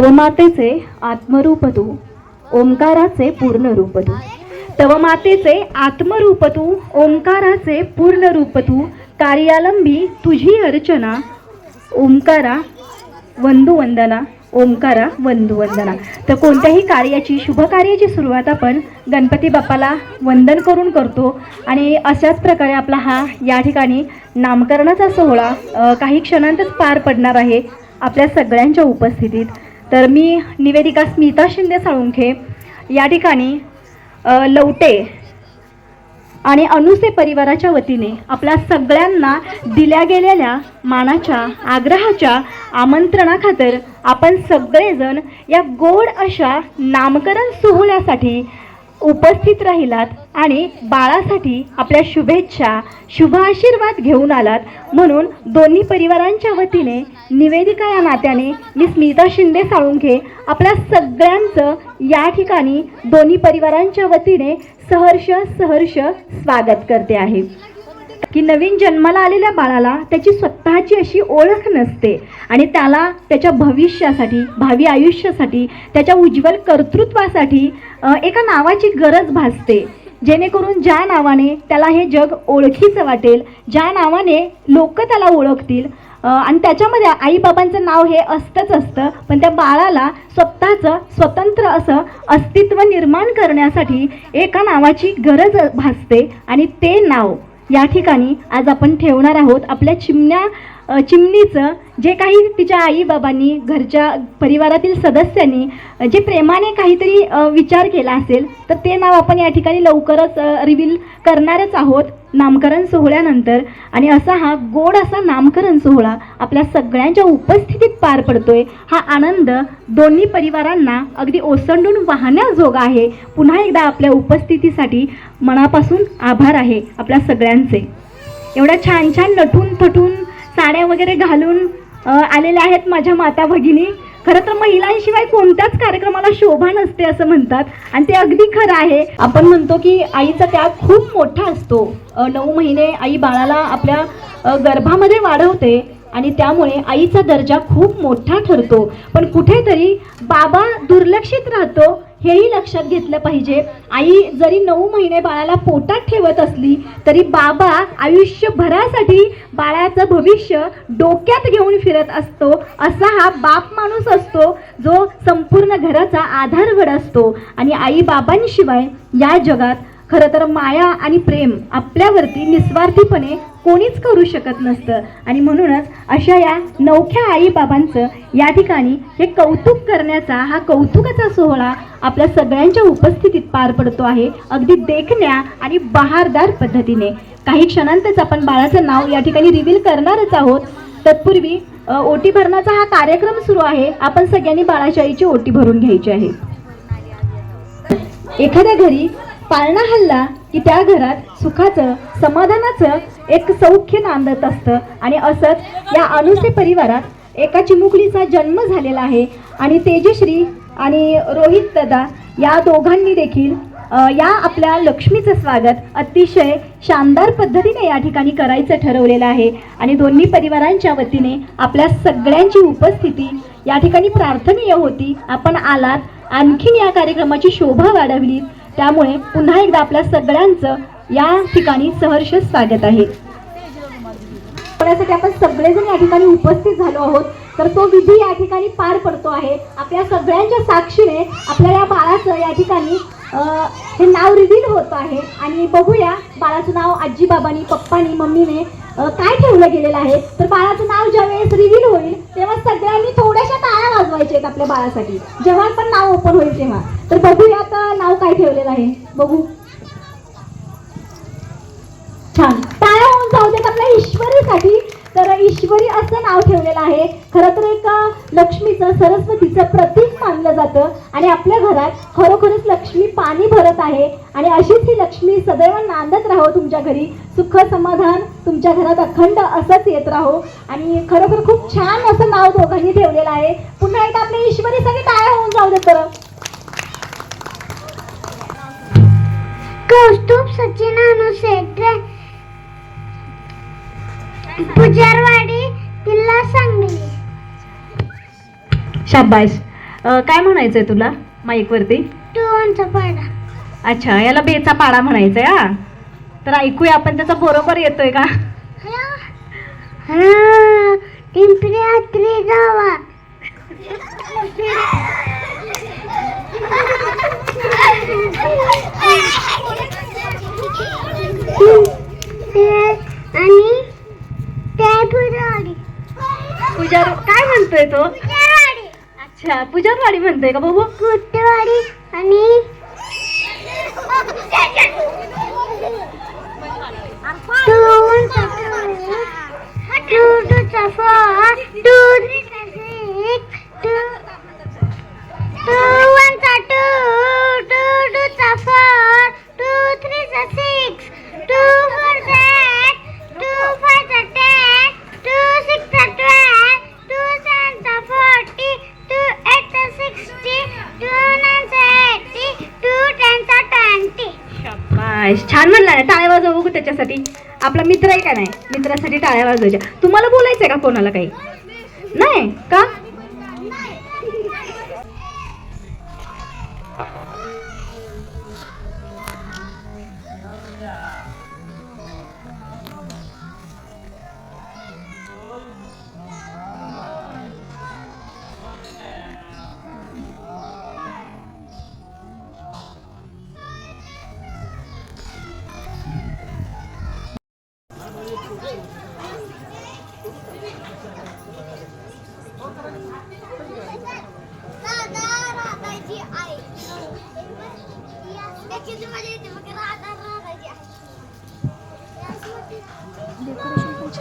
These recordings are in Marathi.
तव मातेचे आत्मरूप तू ओंकाराचे पूर्ण रूप तू तव मातेचे आत्मरूप तू ओंकाराचे पूर्ण रूप तू कार्यालंबी तुझी अर्चना ओंकारा वंदू वंदना ओंकारा वंदू वंदना तर कोणत्याही कार्याची शुभ कार्याची सुरुवात आपण गणपती बाप्पाला वंदन करून करतो. आणि अशाच प्रकारे आपला हा या ठिकाणी नामकरणाचा सोहळा काही क्षणांतच पार पडणार आहे आपल्या सगळ्यांच्या उपस्थितीत. तर मी निवेदिका स्मिता शिंदे साळुंखे. या ठिकाणी लवटे आणि अनुसे परिवाराच्या वतीने आपल्या सगळ्यांना दिल्या गेलेल्या मानाच्या आग्रहाच्या आमंत्रणाखातर आपण सगळेजण या गोड अशा नामकरण सोहळ्यासाठी उपस्थित राहिलात आणि बाळासाठी आपल्या शुभेच्छा शुभ आशीर्वाद घेऊन आलात म्हणून दोन्ही परिवारांच्या वतीने निवेदिका या नात्याने मी स्मिता शिंदे साळुंखे आपल्या सगळ्यांचं या ठिकाणी दोन्ही परिवारांच्या वतीने सहर्ष सहर्ष स्वागत करते आहे. की नवीन जन्माला आलेल्या बाळाला त्याची स्वतःची अशी ओळख नसते आणि त्याला त्याच्या भविष्यासाठी भावी आयुष्यासाठी त्याच्या उज्ज्वल कर्तृत्वासाठी एका नावाची गरज भासते. जेणेकरून ज्या नावाने त्याला हे जग ओळखीचं वाटेल ज्या नावाने लोक त्याला ओळखतील आणि त्याच्यामध्ये आईबाबांचं नाव हे असतंच असतं पण त्या बाळाला स्वतःचं स्वतंत्र असं अस्तित्व निर्माण करण्यासाठी एका नावाची गरज भासते आणि ते नाव या ठिकाणी आज आपण ठेवणार आहोत आपल्या चिमण्या चिमणीचं जे काही तिच्या आईबाबांनी घरच्या परिवारातील सदस्यांनी जे प्रेमाने काहीतरी विचार केला असेल तर ते नाव आपण या ठिकाणी लवकरच रिव्हील करणारच आहोत नामकरण सोहळ्यानंतर. आणि असा हा गोड असा नामकरण सोहळा आपल्या सगळ्यांच्या उपस्थितीत पार पडतोय. हा आनंद दोन्ही परिवारांना अगदी ओसंडून वाहण्याजोगा आहे. पुन्हा एकदा आपल्या उपस्थितीसाठी मनापासून आभार आहे आपल्या सगळ्यांचे. एवढ्या छान छान नटून थटून साड्या वगैरे घालून आलेल्या आहेत माझ्या माता भगिनी. खरं तर महिलांशिवाय कोणत्याच कार्यक्रमाला शोभा नसते असं म्हणतात. आणि ते अगदी खरं आहे. आपण म्हणतो की आईचा त्याग खूप मोठा असतो. नऊ महिने आई बाळाला आपल्या गर्भामध्ये वाढवते. आणि त्यामुळे आईचा दर्जा खूप मोठा ठरतो. पण कुठेतरी बाबा दुर्लक्षित राहतो हेही लक्षात घेतलं पाहिजे. आई जरी नऊ महिने बाळाला पोटात ठेवत असली तरी बाबा आयुष्यभरासाठी बाळाचं भविष्य डोक्यात घेऊन फिरत असतो. असा हा बाप माणूस असतो जो संपूर्ण घराचा आधारगड असतो. आणि आई बाबांशिवाय या जगात खरं तर माया आणि प्रेम आपल्यावरती निस्वार्थीपणे कोणीच करू शकत नसतं. आणि म्हणूनच अशा या नवख्या आईबाबांचं या ठिकाणी हे कौतुक करण्याचा हा कौतुकाचा सोहळा आपल्या सगळ्यांच्या उपस्थितीत पार पडतो आहे. अगदी देखण्या आणि बहारदार पद्धतीने. काही क्षणांतच आपण बाळाचं नाव या ठिकाणी रिव्हील करणारच आहोत. तत्पूर्वी ओटी भरण्याचा हा कार्यक्रम सुरू आहे. आपण सगळ्यांनी बाळाच्या आईची ओटी भरून घ्यायची आहे. एखाद्या घरी पाळणा हल्ला की त्या घरात सुखाचं समाधानाचं एक सौख्य नांदत असतं. आणि असंच या अनुसे परिवारात एका चिमुकलीचा जन्म झालेला आहे. आणि तेजश्री आणि रोहित दादा या दोघांनी देखील या आपल्या लक्ष्मीचं स्वागत अतिशय शानदार पद्धतीने या ठिकाणी करायचं ठरवलेलं आहे. आणि दोन्ही परिवारांच्या वतीने आपल्या सगळ्यांची उपस्थिती या ठिकाणी प्रार्थनीय होती. आपण आलात. आणखीन या कार्यक्रमाची शोभा वाढवली त्यामुळे पुन्हा एकदा आपल्या सगळ्यांचं या ठिकाणी सहर्ष स्वागत आहे. त्यासाठी आपण सगळेजण या ठिकाणी उपस्थित झालो आहोत तर तो विधी या ठिकाणी पार पडतो आहे. आपल्या सगळ्यांच्या साक्षीने आपल्या या बाळाचं या ठिकाणी हे नाव रिव्हील होत आहे. आणि बघूया बाळाचं नाव आजी बाबांनी पप्पानी मम्मीने काय ठेवलं गेलेलं आहे. तर बाळाचं नाव ज्यावेळेस रिव्हील होईल तेव्हा सगळ्यांनी थोड्याशा टाळ्या वाजवायच्या आहेत आपल्या बाळासाठी. जेव्हा पण नाव ओपन होईल तेव्हा. तर बघूया आता नाव काय ठेवलेलं आहे. बघू. छान. टाळ्या होऊन जाऊ देत आपल्या ईश्वरीसाठी. तर ईश्वरी असं नाव ठेवलेलं आहे. खरं तर एक लक्ष्मीचं सरस्वतीचं प्रतीक मानलं जातं. आणि आपल्या घरात खरोखरच लक्ष्मी पाणी भरत आहे. आणि अशीच ही लक्ष्मी सदैव नांदत राहो तुमच्या घरी. सुख समाधान तुमच्या घरात अखंड असंच येत राहो. आणि खरोखर खूप छान असं नाव दोघांनी ठेवलेलं आहे. पुन्हा एकदा आपल्या ईश्वरीसाठी टाळ्या होऊन जाऊ देत कौस्तुभ सचिन अनुसेट्रे पुजारवाडी किल्ला सांगली. शाबाश अं, काय म्हणायचंय तुला माईकवरती? टूचा पाडा. अच्छा याला बेचा पाडा म्हणायचंय हा? तर ऐकूया आपण त्याचा बरोबर येतोय का? हा. पिंपरी आतली जावा आणि ते फुलवाडी पूजा काय म्हणतोय तो फुलवाडी अच्छा पूजावाडी म्हणतोय का बाबू? कुटवाडी आणि टू वनचा नाही छान म्हणला ना टाळ्या वाजवू त्याच्यासाठी. आपला मित्र आहे का नाही? मित्रासाठी टाळ्या वाजवायच्या. तुम्हाला बोलायचंय का कोणाला काही? नाही का?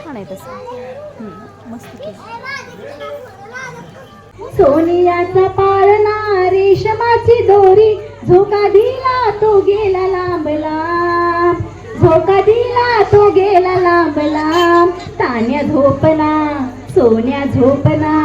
छान आहे तसं. मस्त सोनियाचा पाळणा रेशमाची दोरी. झोका दिला तो गेला लांब लांब. झोका दिला तो गेला लांब लांब. तान्या झोपना सोन्या झोपना.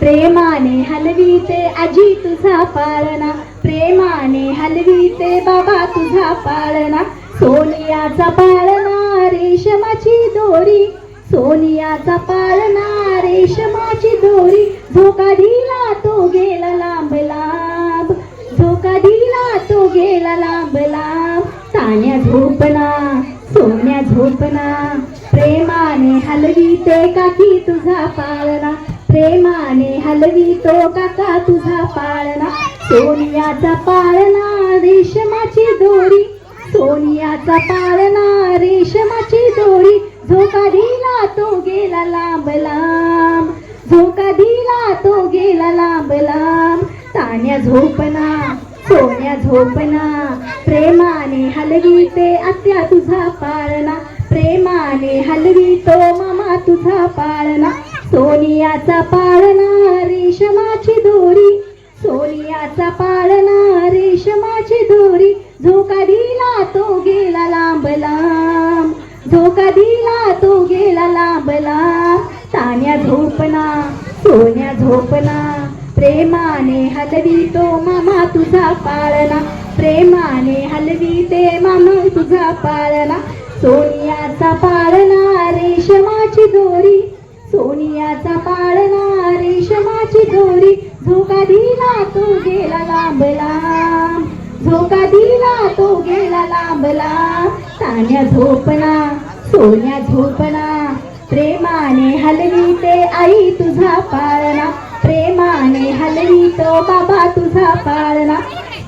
प्रेमाने हलवी ते आजी तुझा पाळणा. प्रेमाने हलवी ते बाबा तुझा पाळणा. सोनियाचा पाळणा रेशमाची दोरी. सोनियाचा पाळणा रेशमाची दोरी. झोका दिला तो गेला लांब लांब. झोका दिला तो गेला लांब लांब. सान्या झोपना सोन्या झोपना. प्रेमाने हलवी ते काकी तुझा पाळणा प्रेमाने हलवी तो काका तुझा पाळणा सोनियाचा पाळणा रेशमाची दोरी. सोनियाचा पाळणा रेशमाची दोरी. झोका दिला तो गेला लांब लांब. झोका दिला तो गेला लांब लांब. तान्या झोपना सोन्या झोपना. प्रेमाने हलवी ते आत्या तुझा पाळणा. प्रेमाने हलवी तो मामा तुझा पाळणा. सोनियाचा पाळणा रेशमाची दोरी. सोनियाचा पाळणा रेशमाची दोरी. झोका दिला तो गेला लांब लांब. झोका दिला तो गेला लांबला. लांब तान्या झोपना सोन्या झोपना. प्रेमाने हलवी तो मामा तुझा पाळला प्रेमाने हलवी ते मामा तुझा पाळला सोनियाचा पाळणा रेशमाची दोरी. सोनियाचा पाळणा रेशमाची दोरी. झोका दिला तो गेला लांबला. झोका दिला तो गेला लांबला. तान्या झोपना सोन्या झोपना. प्रेमाने हलवी ते आई तुझा पाळणा. प्रेमाने हलवी तो बाबा तुझा पाळणा.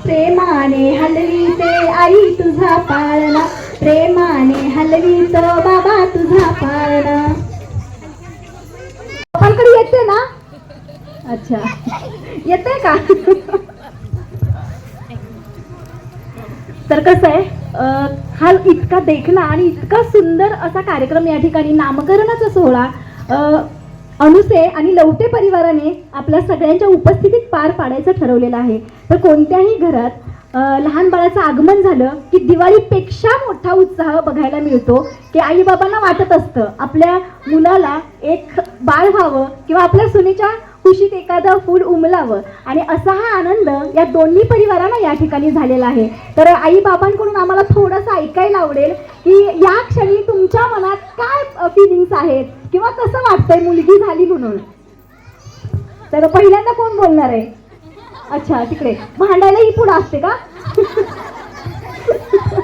प्रेमाने हलवी ते आई तुझा पाळणा. प्रेमाने हलवी तो बाबा तुझा पाळणा. पप्पांकडे येते ना? अच्छा. येते का? तर कसं आहे हा इतका देखणा आणि इतका सुंदर असा कार्यक्रम या ठिकाणी नामकरणाचा सोहळा अनुसे आणि लवटे परिवाराने आपल्या सगळ्यांच्या उपस्थितीत पार पाडायचं ठरवलेलं आहे. तर कोणत्याही घरात लहान बाळाचं आगमन झालं की दिवाळीपेक्षा मोठा उत्साह बघायला मिळतो की आईबाबांना वाटत असतं आपल्या मुलाला एक बाळ व्हावं किंवा आपल्या सुनेच्या कुशीत एखादं फूल उमलावं. आणि असा हा आनंद या दोन्ही परिवारांना या ठिकाणी झालेला आहे. तर आई बाबांकडून आम्हाला थोडंसं ऐकायला आवडेल की या क्षणी तुमच्या मनात काय फिलिंग्स आहेत? किंवा कसं वाटतंय मुलगी झाली म्हणून? तर पहिल्यांदा कोण बोलणार आहे? अच्छा तिकडे. भांडायला ही पुढं असते का?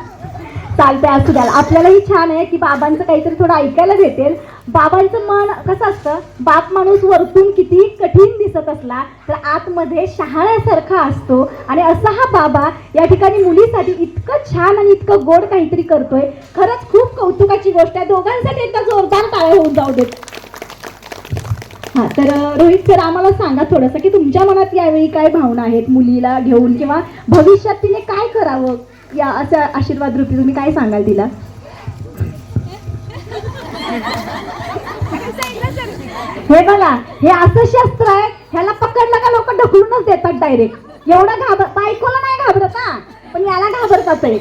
चालतंय असू द्याल. आपल्यालाही छान आहे की बाबांचं काहीतरी थोडं ऐकायला भेटेल. बाबांचं मन कसं असतं? बाप माणूस वरतून किती कठीण दिसत असला तर आतमध्ये शहाण्यासारखा असतो. आणि असा हा बाबा या ठिकाणी मुलीसाठी इतकं छान आणि इतकं गोड काहीतरी करतोय. खरंच खूप कौतुकाची गोष्ट आहे. दोघांसाठी एकदा जोरदार टाळ्या होऊन जाऊ देत. हा तर रोहित सर आम्हाला सांगा थोडंसं की तुमच्या मनात यावेळी काय भावना आहेत मुलीला घेऊन किंवा भविष्यात तिने काय करावं? या अशा आशीर्वाद रूपी तुम्ही काय सांगाल तिला? हे बघा हे असं शस्त्र आहे ह्याला पकडलं का लोक ढकलूनच देतात डायरेक्ट एवढं घाबर बायकोला नाही घाबरत हा. पण याला घाबरतात आहे.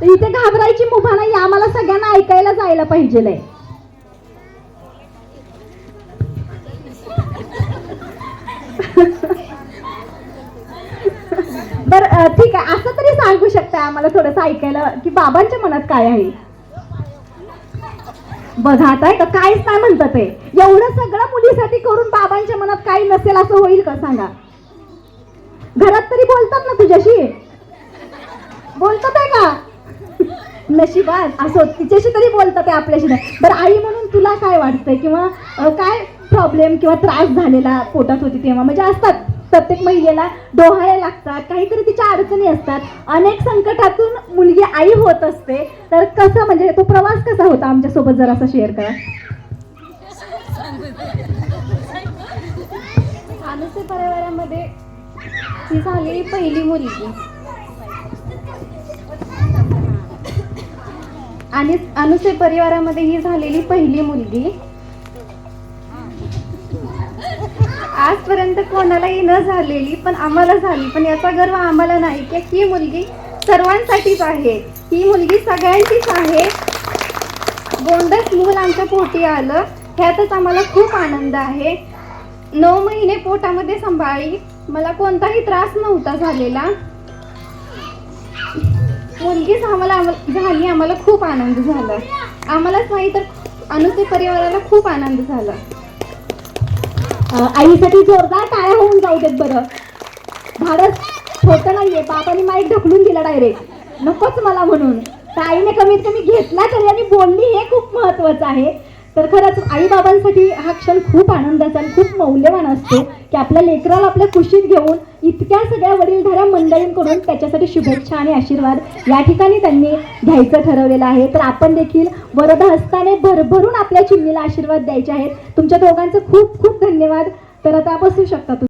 तर इथे घाबरायची मुभा नाही आम्हाला सगळ्यांना ऐकायला जायला पाहिजे ठीक आहे असं तरी सांगू शकता आम्हाला थोडंसं ऐकायला की बाबांच्या मनात काय आहे? बघा आता आहे का काहीच नाही म्हणतात ते. एवढं सगळं मुलीसाठी करून बाबांच्या मनात काही नसेल असं होईल का सांगा? घरात तरी बोलतात ना तुझ्याशी? बोलतात आहे का? नशिबात. असो तिच्याशी तरी बोलतात आहे आपल्याशी नाही. बरं आई म्हणून तुला काय वाटतंय? किंवा काय प्रॉब्लेम किंवा त्रास झालेला पोटात होती तेव्हा? म्हणजे असतात प्रत्येक महिलेला डोहाळे लागतात काहीतरी तिच्या अडचणी असतात. अनेक संकटातून मुलगी आई होत असते. तर कसं म्हणजे तो प्रवास कसा होता? आमच्यासोबत जर असं शेअर करा. अनुसे परिवारामध्ये ही झालेली पहिली मुलगी. आणि अनुसे परिवारामध्ये ही झालेली पहिली मुलगी. आजपर्यंत कोणालाही न झालेली पण आम्हाला झाली. पण याचा गर्व आम्हाला नाही की ही मुलगी सर्वांसाठीच आहे. ही मुलगी सगळ्यांचीच आहे. गोंडस मूल आमच्या पोटी आलं. ह्यातच आम्हाला खूप आनंद आहे. नऊ महिने पोटामध्ये सांभाळी. मला कोणताही त्रास नव्हता झालेला. मुलगीच आम्हाला झाली आम्हाला खूप आनंद झाला. आम्हालाच नाही तर अनुसे परिवाराला खूप आनंद झाला. आईसाठी जोरदार टाळ्या होऊन जाऊ देत बरं. धाडस छोटं नाहीये. बाबांनी माईक ढकलून दिला डायरेक्ट नकोच मला म्हणून. तर आईने कमीत कमी घेतला तरी आणि बोलली हे खूप महत्वाचं आहे. तर खरंच आई बाबांसाठी हा क्षण खूप आनंदाचा आणि खूप मौल्यवान असतो की आपल्या लेकराला आपल्या खुशीत घेऊन इतक्या सगळ्या वडीलधाऱ्या मंडळींकडून त्याच्यासाठी शुभेच्छा आणि आशीर्वाद या ठिकाणी त्यांनी घ्यायचं ठरवलेलं आहे. तर आपण देखील वरद हस्ताने भरभरून आपल्या चिमणीला आशीर्वाद द्यायचे आहेत. तुमच्या दोघांचं खूप खूप धन्यवाद. तर आता बसू शकता तुम्ही.